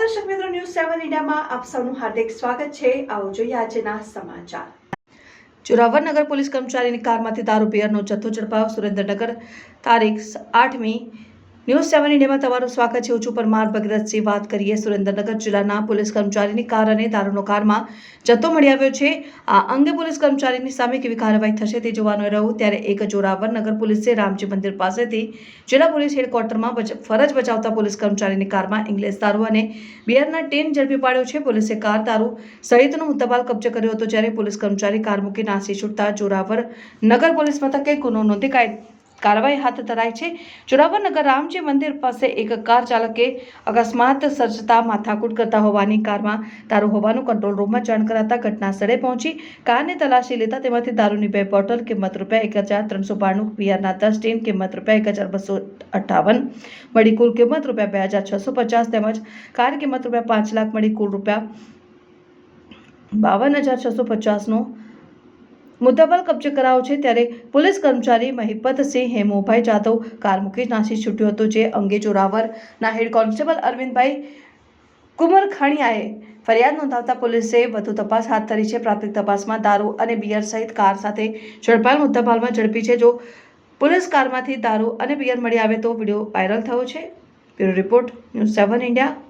નમસ્કાર દર્શક મિત્રો ન્યૂઝ સેવન ઇન્ડિયામાં આપ સૌનું હાર્દિક સ્વાગત છે. આવો જોઈએ આજના સમાચાર. ચોરાવરનગર પોલીસ કર્મચારીની કારમાંથી દારૂ પીયરનો જથ્થો ઝડપાયો. સુરેન્દ્રનગર તારીખ આઠમી ન્યૂઝ સેવન ઇન્ડિયામાં તમારું સ્વાગત છે. હું છું પરમાર ભગરતસિંહ વાત કરીએ. સુરેન્દ્રનગર જિલ્લાના પોલીસ કર્મચારીની કાર અને દારૂનો કારમાં જથ્થો મળી આવ્યો છે. આ અંગે પોલીસ કર્મચારીની સામે કેવી કાર્યવાહી થશે તે જોવાનું રહ્યું. ત્યારે એક જોરાવર નગર પોલીસે રામજી મંદિર પાસેથી જિલ્લા પોલીસ હેડક્વાર્ટરમાં ફરજ બજાવતા પોલીસ કર્મચારીની કારમાં ઇંગ્લિશ દારૂ અને બિયરના ટેન ઝડપી પાડ્યો છે. પોલીસે કાર દારૂ સહિતનો મુદ્દામાલ કબજે કર્યો હતો. જ્યારે પોલીસ કર્મચારી કાર મૂકી નાસી છૂટતા જોરાવર નગર પોલીસ મથકે ગુનો નોંધી કાય- કાર્યવાહી હાથ ધરાઈ છે. જોરાવર નગર રામજી મંદિર પાસે એક કાર ચાલકે અકસ્માત સર્જતા માથાકૂટ કરતા હોવાની કારમાં દારૂ હોવાનું કંટ્રોલ રૂમમાં જાણ કરાતા ઘટના સ્થળે પહોંચી. કારને તલાશી લેતા તેમાંથી દારૂની બે બોટલ કિંમત રૂપિયા એક હજાર ત્રણસો બાણું પીઆરના દસ ટીન કિંમત રૂપિયા એક હજાર બસો અઠ્ઠાવન મળી કુલ કિંમત રૂપિયા બે હજાર છસો પચાસ તેમજ કાર કિંમત રૂપિયા પાંચ લાખ, મળી કુલ રૂપિયા બાવન હજાર છસો પચાસનો મુદ્દામાલ કબજે કરાયો છે ત્યારે પોલીસ કર્મચારી મહિપતસિંહ હેમુભાઈ જાદવ કાર મૂકી નાસી છૂટ્યો હતો, જે અંગે જોરાવરના હેડ કોન્સ્ટેબલ અરવિંદભાઈ કુમર ખાણિયાએ ફરિયાદ નોંધાવતા પોલીસે વધુ તપાસ હાથ ધરી છે. પ્રાથમિક તપાસમાં દારૂ અને બિયર સહિત કાર સાથે ઝડપાયેલ મુદ્દામાલમાં ઝડપી છે. જો પોલીસ કારમાંથી દારૂ અને બિયર મળી આવે તો વીડિયો વાયરલ થયો છે. Bureau report news seven India